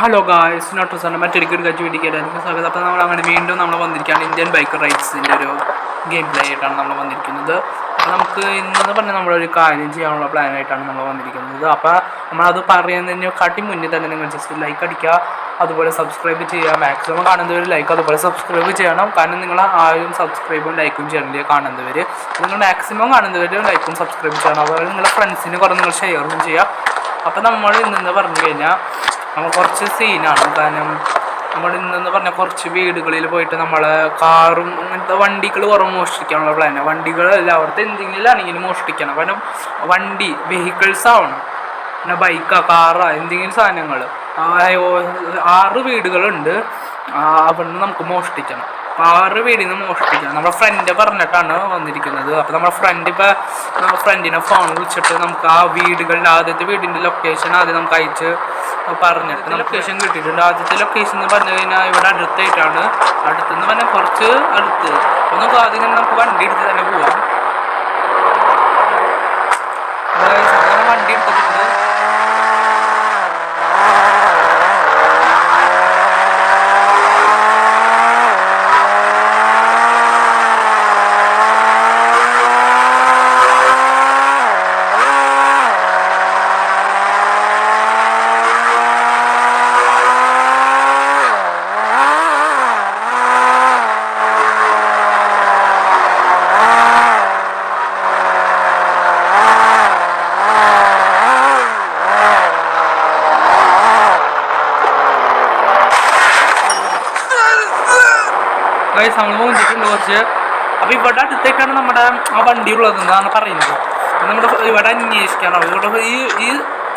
Hello guys നോട്ടോസാണ് മറ്റൊരു കിടക്കാച്ച് വേണ്ടിക്കായിരുന്നു സ്വാഗതം അപ്പോൾ നമ്മൾ അങ്ങനെ വീണ്ടും നമ്മൾ വന്നിരിക്കുകയാണ്. ഇന്ത്യൻ ബൈക്ക് റൈഡ്സിന്റെ ഒരു ഗെയിം പ്ലേ ആയിട്ടാണ് നമ്മൾ വന്നിരിക്കുന്നത്. അപ്പോൾ നമുക്ക് ഇന്നെന്ന് പറഞ്ഞാൽ നമ്മളൊരു കാര്യം ചെയ്യാനുള്ള പ്ലാൻ ആയിട്ടാണ് നമ്മൾ വന്നിരിക്കുന്നത്. അപ്പോൾ നമ്മളത് പറയുന്നതിന് കാട്ടി മുന്നേ തന്നെ നിങ്ങൾ ജസ്റ്റ് ലൈക്ക് അടിക്കുക. അതുപോലെ സബ്സ്ക്രൈബ് ചെയ്യുക. മാക്സിമം കാണുന്നവർ ലൈക്ക് അതുപോലെ സബ്സ്ക്രൈബ് ചെയ്യണം. കാരണം നിങ്ങൾ ആരും സബ്സ്ക്രൈബും ലൈക്കും ചെയ്യണില്ല കാണുന്നവർ നിങ്ങൾ മാക്സിമം കാണുന്നവർ ലൈക്കും സബ്സ്ക്രൈബ് ചെയ്യണം. അതുപോലെ നിങ്ങളുടെ ഫ്രണ്ട്സിന് കുറേ നിങ്ങൾ ഷെയറും ചെയ്യുക. അപ്പോൾ നമ്മൾ ഇന്നെന്ന് പറഞ്ഞു കഴിഞ്ഞാൽ നമ്മൾ കുറച്ച് സീനാണ്. കാരണം നമ്മൾ ഇന്നെന്ന് പറഞ്ഞാൽ കുറച്ച് വീടുകളിൽ പോയിട്ട് നമ്മളെ കാറും അങ്ങനത്തെ വണ്ടികൾ കുറവ് മോഷ്ടിക്കാനുള്ള പ്ലാനാണ് വണ്ടികളല്ല അവിടുത്തെ എന്തെങ്കിലും ആണെങ്കിലും മോഷ്ടിക്കണം. കാരണം വണ്ടി വെഹിക്കിൾസ് ആവണം. പിന്നെ ബൈക്കാ കാറാ എന്തെങ്കിലും സാധനങ്ങൾ ആറ് വീടുകളുണ്ട്. അവിടെ അവിടുന്ന് നമുക്ക് മോഷ്ടിക്കണം. ആറ് വീടിൽ നിന്ന് മോഷ്ടിക്കണം. നമ്മുടെ ഫ്രണ്ട് പറഞ്ഞിട്ടാണ് വന്നിരിക്കുന്നത്. അപ്പോൾ നമ്മുടെ ഫ്രണ്ട് ഇപ്പോൾ ഫ്രണ്ടിനെ ഫോൺ വിളിച്ചിട്ട് നമുക്ക് ആ വീടുകളുടെ ആദ്യത്തെ വീടിന്റെ ലൊക്കേഷൻ ആദ്യം നമുക്ക് അയച്ച് പറഞ്ഞിട്ട് ലൊക്കേഷൻ കിട്ടിയിട്ടുണ്ട്. ആദ്യത്തെ ലൊക്കേഷൻ എന്ന് പറഞ്ഞു കഴിഞ്ഞാൽ ഇവിടെ അടുത്തായിട്ടാണ്. അടുത്തെന്ന് പറഞ്ഞാൽ കുറച്ച് അടുത്ത്. ഒന്ന് ആദ്യം തന്നെ നമുക്ക് വണ്ടി എടുത്ത് തന്നെ പോവാം. വണ്ടി എടുത്തിട്ടുണ്ട് ഗൈസ് നമ്മൾ പോന്നിട്ടുണ്ട് കുറച്ച്. അപ്പോൾ ഇവിടെ അടുത്തേക്കാണ് നമ്മുടെ ആ വണ്ടി ഉള്ളതെന്നാണ് പറയുന്നത്. അപ്പോൾ നമ്മുടെ ഇവിടെ അന്വേഷിക്കണം. ഇവിടെ ഈ ഈ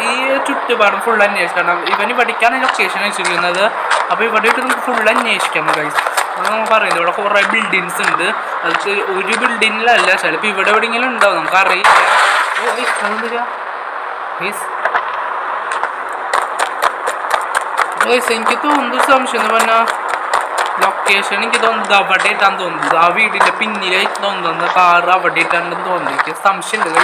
ഈ ചുറ്റുപാടും ഫുൾ അന്വേഷിക്കണം. ഇവൻ ഇവിടേക്കാണ് ലൊക്കേഷൻ വെച്ചിരിക്കുന്നത്. അപ്പോൾ ഇവിടെ ഇട്ട് നമുക്ക് ഫുൾ അന്വേഷിക്കണം ഗൈസ് അത് നമ്മൾ പറയുന്നത്. ഇവിടെ കുറേ ബിൽഡിങ്സ് ഉണ്ട്. അത് ഒരു ബിൽഡിങ്ങിലല്ല ചിലപ്പോൾ ഇവിടെ എവിടെയെങ്കിലും ഉണ്ടാവും നമുക്ക് അറിയില്ല എനിക്ക് തോന്നുന്നു സംശയം എന്ന് പറഞ്ഞാൽ ലൊക്കേഷൻ എനിക്ക് തോന്നുന്നത് അവിടെ ഇട്ടാന്ന് തോന്നുന്നത്. ആ വീടിന്റെ പിന്നിലേക്ക് തോന്നുന്നത് കാറ് അവിടെ ഇട്ടാണെന്ന് തോന്നുന്നു. എനിക്ക് സംശയമുണ്ട്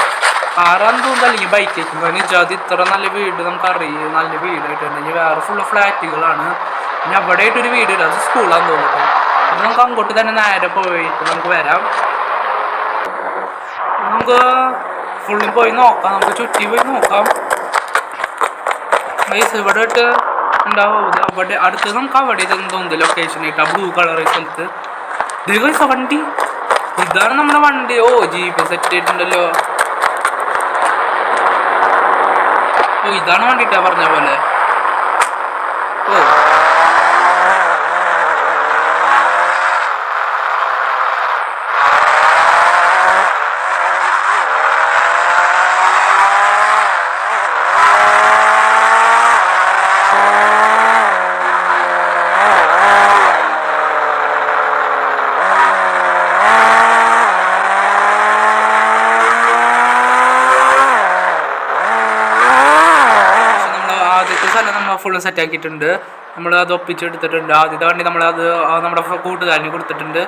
കാറാന്ന് തോന്നുന്നത് അല്ലെങ്കിൽ ബൈക്ക് ആയിരിക്കും. ഇജാതി ഇത്ര നല്ല വീട് നമുക്ക് അറിയാം നല്ല വീടായിട്ടുണ്ടെങ്കിൽ വേറെ ഫുള്ള് ഫ്ലാറ്റുകളാണ് ഇനി അവിടെ ആയിട്ടൊരു വീട് ഇല്ല അത് സ്കൂളാന്ന് തോന്നുന്നു. അപ്പം നമുക്ക് അങ്ങോട്ട് തന്നെ നേരെ പോയിട്ട് നമുക്ക് വരാം. നമുക്ക് ഫുള്ളും പോയി നോക്കാം. നമുക്ക് ചുറ്റി പോയി നോക്കാം. ഇവിടെ ഇട്ട് ഉണ്ടാവും. ഇത് അവിടെ അടുത്ത് നമുക്ക് അവിടെ ഇതെന്ന് തോന്നുന്നു ലൊക്കേഷൻ ആയിട്ട്. ആ ബ്ലൂ കളർ സ്ഥലത്ത്. ആ വണ്ടി? ഇതാണ് നമ്മുടെ വണ്ടി. ഓ ജീപ്പ് സെറ്റ് ചെയ്തിട്ടുണ്ടല്ലോ. ഓ ഇതാണ് വണ്ടിട്ടാ പറഞ്ഞ പോലെ ഓ പക്ഷെ നമ്മൾ സ്ഥലം നമ്മൾ സെറ്റ് ആക്കിയിട്ടുണ്ട്. നമ്മൾ അത് ഒപ്പിച്ചെടുത്തിട്ടുണ്ട്. ആദ്യത്തെ വണ്ടി നമ്മളത് നമ്മുടെ കൂട്ടുകാരന് കൊടുത്തിട്ടുണ്ട്.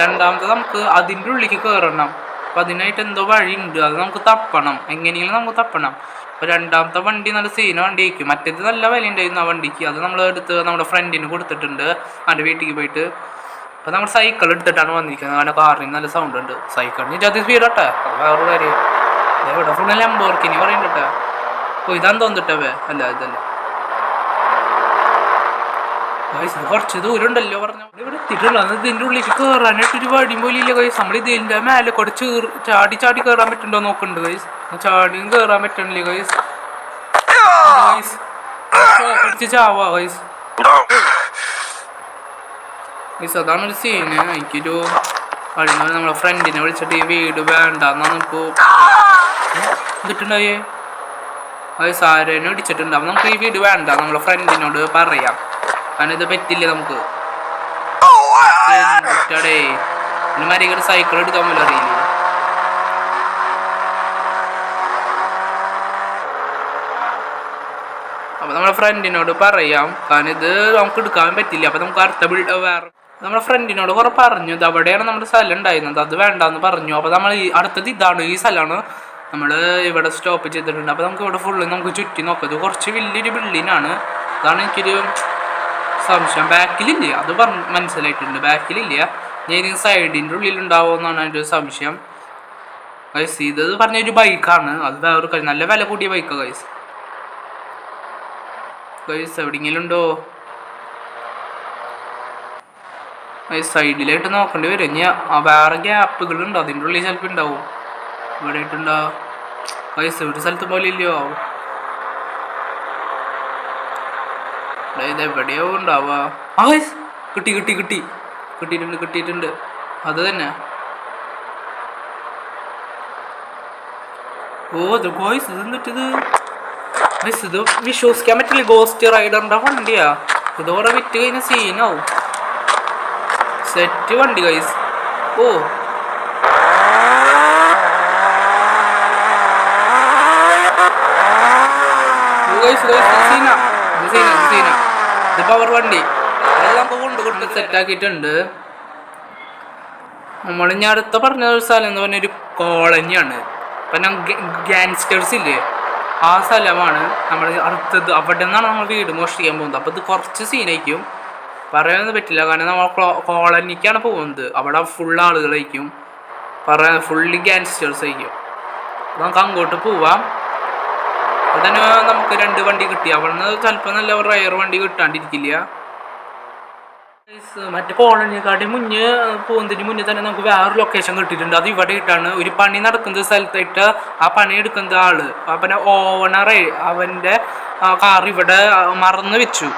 രണ്ടാമത്തെ നമുക്ക് അതിന്റെ ഉള്ളിലേക്ക് കയറണം. അപ്പം അതിനായിട്ട് എന്തോ വഴിയുണ്ട്. അത് നമുക്ക് തപ്പണം. എങ്ങനെയെങ്കിലും നമുക്ക് തപ്പണം. അപ്പോൾ രണ്ടാമത്തെ വണ്ടി നല്ല സീന വണ്ടി ആയിരിക്കും മറ്റേത് നല്ല വില ഉണ്ടായിരുന്നു ആ വണ്ടിക്ക്. അത് നമ്മൾ എടുത്ത് നമ്മുടെ ഫ്രണ്ടിന് കൊടുത്തിട്ടുണ്ട്. അവന്റെ വീട്ടിലേക്ക് പോയിട്ട്. അപ്പോൾ നമ്മൾ സൈക്കിൾ എടുത്തിട്ടാണ് വന്നിരിക്കുന്നത്. അവന്റെ കാറിന് നല്ല സൗണ്ട് ഉണ്ട്. സൈക്കിളിന് ജാതി സ്പീഡ് കേട്ടെ അത് വേറൊരു കാര്യം. ഇവിടെ ഫുള്ള് ലംബോർക്കിനി പറയുന്നുണ്ട് ഓ ഇതാന്ന് തോന്നിട്ടവേ അല്ല ഇതല്ല. ഗൈസ് ഇത് കുറച്ച് ദൂരം ഉണ്ടല്ലോ പറഞ്ഞു ഇവിടെ എത്തിയിട്ടുള്ള. ഇതിന്റെ ഉള്ളിൽ കയറാനായിട്ട് ഒരു വഴിയും പോലില്ല ഗൈസ് നമ്മൾ ഇതിന്റെ മേലെ കൂടെ ചേർ ചാടി ചാടി കയറാൻ പറ്റുന്നുണ്ടോ നോക്കുന്നുണ്ട് ഗൈസ് ചാടിയും കയറാൻ പറ്റണില്ല ഗൈസ് ഗൈസ് ചാവാ ഗൈസ് ഗൈസ് അതാണ് ഒരു സീന് എനിക്കൊരു വഴി നമ്മളെ ഫ്രണ്ടിനെ വിളിച്ചിട്ട് ഈ വീട് വേണ്ട എന്നാണ് ഇപ്പോൾ എന്നിട്ടുണ്ടായേ അത് സാരനെ ഇടിച്ചിട്ടുണ്ട് അപ്പം നമുക്ക് ഈ വീട് വേണ്ട. നമ്മളെ ഫ്രണ്ടിനോട് പറയാം. കാരണം ഇത് പറ്റില്ല നമുക്ക്. സൈക്കിൾ എടുക്കാൻ പോലും അറിയില്ല. അപ്പൊ നമ്മളെ ഫ്രണ്ടിനോട് പറയാം കാരണം ഇത് നമുക്ക് എടുക്കാൻ പറ്റില്ല. അപ്പൊ നമുക്ക് അടുത്ത ബിൽഡ് വേറെ നമ്മുടെ ഫ്രണ്ടിനോട് കുറെ പറഞ്ഞു ഇത് അവിടെയാണ് നമ്മുടെ സ്ഥലം ഉണ്ടായിരുന്നത്. അത് വേണ്ടാന്ന് പറഞ്ഞു. അപ്പൊ നമ്മൾ ഈ അടുത്തത് ഇതാണ് ഈ സ്ഥലമാണ് നമ്മൾ ഇവിടെ സ്റ്റോപ്പ് ചെയ്തിട്ടുണ്ട്. അപ്പോൾ നമുക്ക് ഇവിടെ ഫുള്ള് നമുക്ക് ചുറ്റി നോക്കാം. കുറച്ച് വലിയൊരു ബിൽഡിങ്ങാണ് അതാണ് എനിക്കൊരു സംശയം. ബാക്കിലില്ല. അത് പറഞ്ഞ് മനസ്സിലായിട്ടുണ്ട്. ബാക്കിലില്ല. ഞാൻ സൈഡിന്റെ ഉള്ളിലുണ്ടാവുമെന്നാണ് എന്റെ ഒരു സംശയം. ഗൈസ് ഇത് പറഞ്ഞൊരു ബൈക്കാണ് അത് വേറൊരു കാര്യം. നല്ല വില കൂടിയ ബൈക്കാണ് ഗൈസ് ഗൈസ് എവിടെയെങ്കിലും ഉണ്ടോ ഗൈസ് സൈഡിലായിട്ട് നോക്കേണ്ടി വരും. ഇനി വേറെ ഗ്യാപ്പുകളുണ്ടോ. അതിന്റെ ഉള്ളിൽ ചിലപ്പോൾ ഉണ്ടാവും. ഇവിടെ ആയിട്ടുണ്ടോ ഗൈസ് ഒരു സ്ഥലത്ത് പോലെ ഇല്ലയോ? ഇത് എവിടെയോ ഉണ്ടാവുക. ആ കിട്ടി കിട്ടി കിട്ടി. കിട്ടിയിട്ടുണ്ട് കിട്ടിയിട്ടുണ്ട്. അത് തന്നെ. ഓ ഇത് ഗോയ്സ് ഇത് എന്നിട്ടിത് ഇത് വിശ്വസിക്കാൻ പറ്റില്ല. ഗോസ്റ്റ് റൈഡറിന്റെ വണ്ടിയാ. ഇതോടെ വിറ്റ് കഴിഞ്ഞ സീനാവും സെറ്റ് വണ്ടി ഗൈസ് ഓ. ഗൈസ് ഗൈസ് സീന സീന സീന ഇത് വണ്ടി. അതെല്ലാം കൊണ്ട് കൊണ്ട് അടുത്ത പറഞ്ഞ ഒരു സ്ഥലം എന്ന് പറഞ്ഞൊരു കോളനിയാണ്. കോളനിയാണ് ഞാൻ ഗാങ്സ്റ്റേഴ്സ് ഇല്ലേ? ആ സ്ഥലമാണ് നമ്മൾ അടുത്തത്. അവിടെ നിന്നാണ് നമ്മൾ വീട് മോഷ്ടിക്കാൻ പോകുന്നത്. അപ്പോൾ ഇത് കുറച്ച് സീനായിരിക്കും പറയാനൊന്നും പറ്റില്ല. കാരണം നമ്മൾ കോളനിക്കാണ് പോകുന്നത്. അവിടെ ഫുൾ ആളുകളായിരിക്കും. പറയാൻ ഫുള്ളി ഗാങ്സ്റ്റേഴ്സ് ആയിരിക്കും. നമുക്ക് അങ്ങോട്ട് പോവാം. അപ്പോൾ തന്നെ നമുക്ക് രണ്ട് വണ്ടി കിട്ടി. അവിടെ നിന്ന് ചിലപ്പോൾ നല്ല റയർ വണ്ടി കിട്ടാണ്ടിരിക്കില്ല. മറ്റേ കോളനിക്കാട്ടി മുന്നേ പോകുന്നതിന് മുന്നേ തന്നെ നമുക്ക് വേറൊരു ലൊക്കേഷൻ കിട്ടിയിട്ടുണ്ട്. അത് ഇവിടെ ഇട്ടാണ്. ഒരു പണി നടക്കുന്ന സ്ഥലത്തായിട്ട് ആ പണി എടുക്കുന്ന ആൾ. അവനെ ഓണറെ അവന്റെ കാർ ഇവിടെ മറന്ന് വെച്ചു.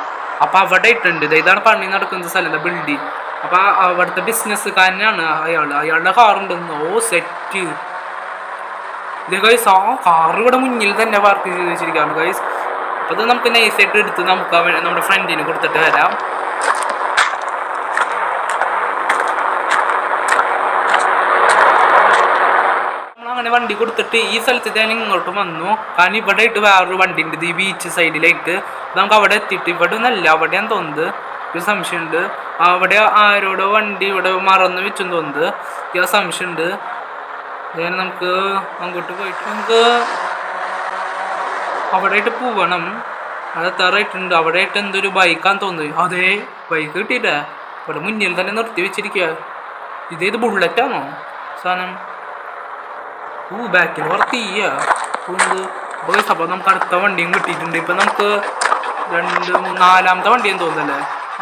അപ്പം അവിടെ ഇട്ടുണ്ട്. ഇതാണ് പണി നടക്കുന്ന സ്ഥലം ബിൽഡിങ് അപ്പം അവിടുത്തെ ബിസിനസ്സുകാരനാണ് അയാൾ അയാളുടെ കാറുണ്ടെന്ന് ഓ സെറ്റ് ഇത് ഗൈസ് ആ കാർ മുന്നിൽ തന്നെ പാർക്ക് ചെയ്ത് വെച്ചിരിക്കുകയാണ് ഗൈസ് അപ്പൊ ഇത് നമുക്ക് നൈസായിട്ട് എടുത്ത് നമുക്ക് നമ്മുടെ ഫ്രണ്ടിന് കൊടുത്തിട്ട് വരാം. അങ്ങനെ വണ്ടി കൊടുത്തിട്ട് ഈ സ്ഥലത്ത് ഞാൻ ഇങ്ങോട്ട് വന്നു. കാരണം ഇവിടെ ആയിട്ട് വേറൊരു വണ്ടി ഉണ്ട് ഈ ബീച്ച് സൈഡിലായിട്ട് നമുക്ക് അവിടെ എത്തിയിട്ട് ഇവിടെ ഒന്നല്ല ഞാൻ തോന്നുന്നത്. ഒരു സംശയമുണ്ട്. അവിടെ ആരോടോ വണ്ടി ഇവിടെ മറന്നു വെച്ചെന്ന് തോന്നുന്നത്. ഈ സംശയമുണ്ട്. ഞാൻ നമുക്ക് അങ്ങോട്ട് പോയിട്ട് നമുക്ക് അവിടെ ആയിട്ട് പോവണം. അത് തറയിട്ടുണ്ട്. അവിടെ ആയിട്ട് എന്തൊരു ബൈക്കാന്ന് തോന്നുന്നു. അതെ ബൈക്ക് കിട്ടിയില്ല. ഇവിടെ മുന്നിൽ തന്നെ നിർത്തി വെച്ചിരിക്കുക. ഇതേത് ബുള്ളറ്റാണോ സാധനം? ഓ ബാക്കിൽ ചെയ്യുക അപ്പോൾ നമുക്ക് അടുത്ത വണ്ടിയും കിട്ടിയിട്ടുണ്ട്. ഇപ്പം നമുക്ക് രണ്ട് നാലാമത്തെ വണ്ടിയെന്ന് തോന്നുന്നല്ലേ?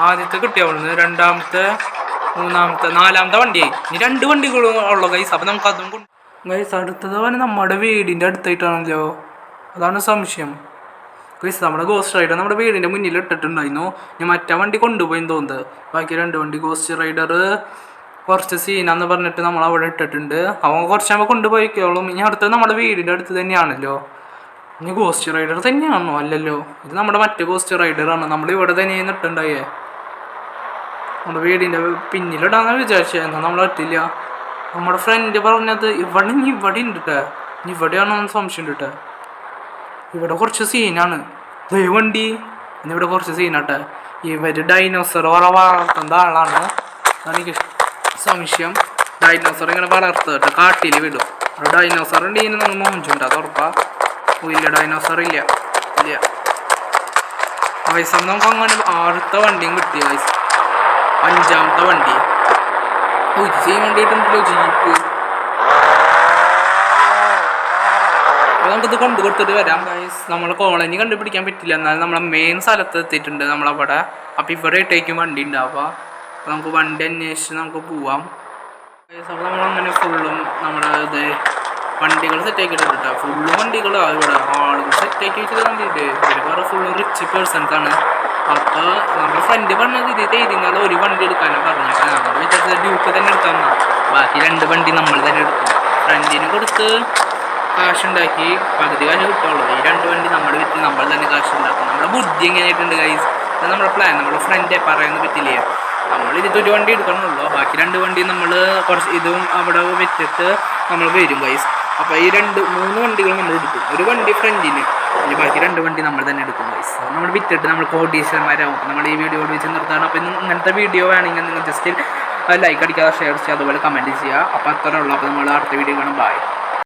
ആദ്യത്തെ കിട്ടിയ രണ്ടാമത്തെ മൂന്നാമത്തെ നാലാമത്തെ വണ്ടിയായി. ഇനി രണ്ട് വണ്ടികളും ഉള്ളു കൈസ് അപ്പം നമുക്ക് അതും ഗൈസ് അടുത്തത് പറഞ്ഞാൽ നമ്മുടെ വീടിന്റെ അടുത്തായിട്ടാണല്ലോ. അതാണ് സംശയം. ഗൈസ് നമ്മുടെ ഗോസ്റ്റ് റൈഡർ നമ്മുടെ വീടിന്റെ മുന്നിൽ ഇട്ടിട്ടുണ്ടായിരുന്നു. ഞാൻ മറ്റേ വണ്ടി കൊണ്ടുപോയെന്ന് തോന്നുന്നത്. ബാക്കി രണ്ട് വണ്ടി ഗോസ്റ്റ് റൈഡർ കുറച്ച് സീനാന്ന് പറഞ്ഞിട്ട് നമ്മൾ അവിടെ ഇട്ടിട്ടുണ്ട്. അവൻ കുറച്ച് നമ്മൾ കൊണ്ടുപോയിക്കോളും. ഇനി അടുത്തത് നമ്മുടെ വീടിന്റെ അടുത്ത് തന്നെയാണല്ലോ. ഇനി ഗോസ്റ്റ് റൈഡർ തന്നെയാണോ? അല്ലല്ലോ. ഇത് നമ്മുടെ മറ്റേ ഗോസ്റ്റ് റൈഡറാണ് നമ്മൾ ഇവിടെ തന്നെ ഇട്ടുണ്ടായേ നമ്മുടെ വീടിന്റെ പിന്നിലിടാന്ന് വിചാരിച്ചേ. എന്നാൽ നമ്മൾ ഇട്ടില്ല നമ്മുടെ ഫ്രണ്ട് പറഞ്ഞത് ഇവിടെ ഇനി ഇവിടെ ഉണ്ട് കേട്ടോ ഇനി ഇവിടെയാണോ എന്ന് സംശയം ഉണ്ട് ഇവിടെ കുറച്ച് സീനാണ് ദൈവണ്ടി ഇവിടെ കുറച്ച് സീനാട്ടെ ഇവർ ഡൈനോസർ വളർത്തുന്ന ആളാണ്. എനിക്ക് സംശയം. ഡൈനോസർ ഇങ്ങനെ വളർത്തുക കാട്ടിൽ വിടും. ഡൈനോസർ ഉണ്ടെങ്കിൽ നമ്മൾ മോഹിച്ചുണ്ട് അത് ഉറപ്പാ. ഇല്ല ഡൈനോസർ ഇല്ല. ഇല്ല. വയസ്സം നമുക്ക് അങ്ങനെ ആദ്യത്തെ വണ്ടിയും കിട്ടി വയസ്സ് അഞ്ചാമത്തെ വണ്ടി. ചെയ്യാൻ വേണ്ടിയിട്ടുണ്ടല്ലോ ജീപ്പ് നമുക്കിത് കൊണ്ടു കൊടുത്തിട്ട് വരാം നമ്മളെ കോളനി കണ്ടുപിടിക്കാൻ പറ്റില്ല. എന്നാലും നമ്മളെ മെയിൻ സ്ഥലത്ത് എത്തിയിട്ടുണ്ട് നമ്മളവിടെ. അപ്പം ഇവിടെ ഇട്ടേക്കും വണ്ടി ഉണ്ടാവുക അപ്പം നമുക്ക് വണ്ടി അന്വേഷിച്ച് നമുക്ക് പോവാം. അപ്പോൾ നമ്മളങ്ങനെ ഫുള്ളും നമ്മുടെ ഇത് വണ്ടികൾ സെറ്റ് ആക്കിയിട്ടുണ്ട് കേട്ടോ ഫുള്ള് വണ്ടികളാണ് ഇവിടെ ആളുകൾ സെറ്റാക്കി വെച്ചിട്ട് കണ്ടിട്ട് ഇവർ ഫുള്ള് റിച്ച് പേഴ്സൺസ് ആണ്. അപ്പോൾ നമ്മുടെ ഫ്രണ്ട് പറഞ്ഞത് ഇത് നിങ്ങൾ ഒരു വണ്ടി എടുക്കാനാണ് പറഞ്ഞത്. നമ്മൾ വിചാരിച്ചത് ഡ്യൂക്ക് തന്നെ എടുക്കാൻ ബാക്കി രണ്ട് വണ്ടി നമ്മൾ തന്നെ എടുക്കും ഫ്രണ്ടിന് കൊടുത്ത് കാശുണ്ടാക്കി പകുതി കാശ് കിട്ടുള്ളൂ. ഈ രണ്ട് വണ്ടി നമ്മൾ വിറ്റ് നമ്മൾ തന്നെ കാശ് ഉണ്ടാക്കും നമ്മുടെ ബുദ്ധി എങ്ങനെയായിട്ടുണ്ട് ഗൈസ് അത് നമ്മുടെ പ്ലാൻ നമ്മുടെ ഫ്രണ്ട് പറയാൻ പറ്റില്ല? നമ്മൾ ഇതിൽ ഒരു വണ്ടി എടുക്കണമല്ലോ ബാക്കി രണ്ട് വണ്ടി നമ്മൾ കുറച്ച് ഇതും അവിടെ വെച്ചിട്ട് നമ്മൾ വരും ഗൈസ് അപ്പോൾ ഈ രണ്ട് മൂന്ന് വണ്ടികൾ നമ്മൾ എടുക്കും ഒരു വണ്ടി ഫ്രണ്ടിന് ഇനി ബാക്കി രണ്ട് വണ്ടി നമ്മൾ തന്നെ എടുക്കും ഗൈസ് നമ്മൾ വിറ്റിട്ട് നമ്മൾ കോടീശ്വരന്മാരാകും നമ്മൾ ഈ വീഡിയോ വെച്ച് നിർത്താണ്. അപ്പോൾ ഇങ്ങനത്തെ വീഡിയോ വേണമെങ്കിൽ നിങ്ങൾ ജസ്റ്റ് ലൈക്ക് അടിക്കാതെ ഷെയർ ചെയ്യുക അതുപോലെ കമന്റ് ചെയ്യുക. അപ്പോൾ അത്രേ ഉള്ളൂ. അപ്പോൾ നമ്മൾ അടുത്ത വീഡിയോ കാണാം. ബൈ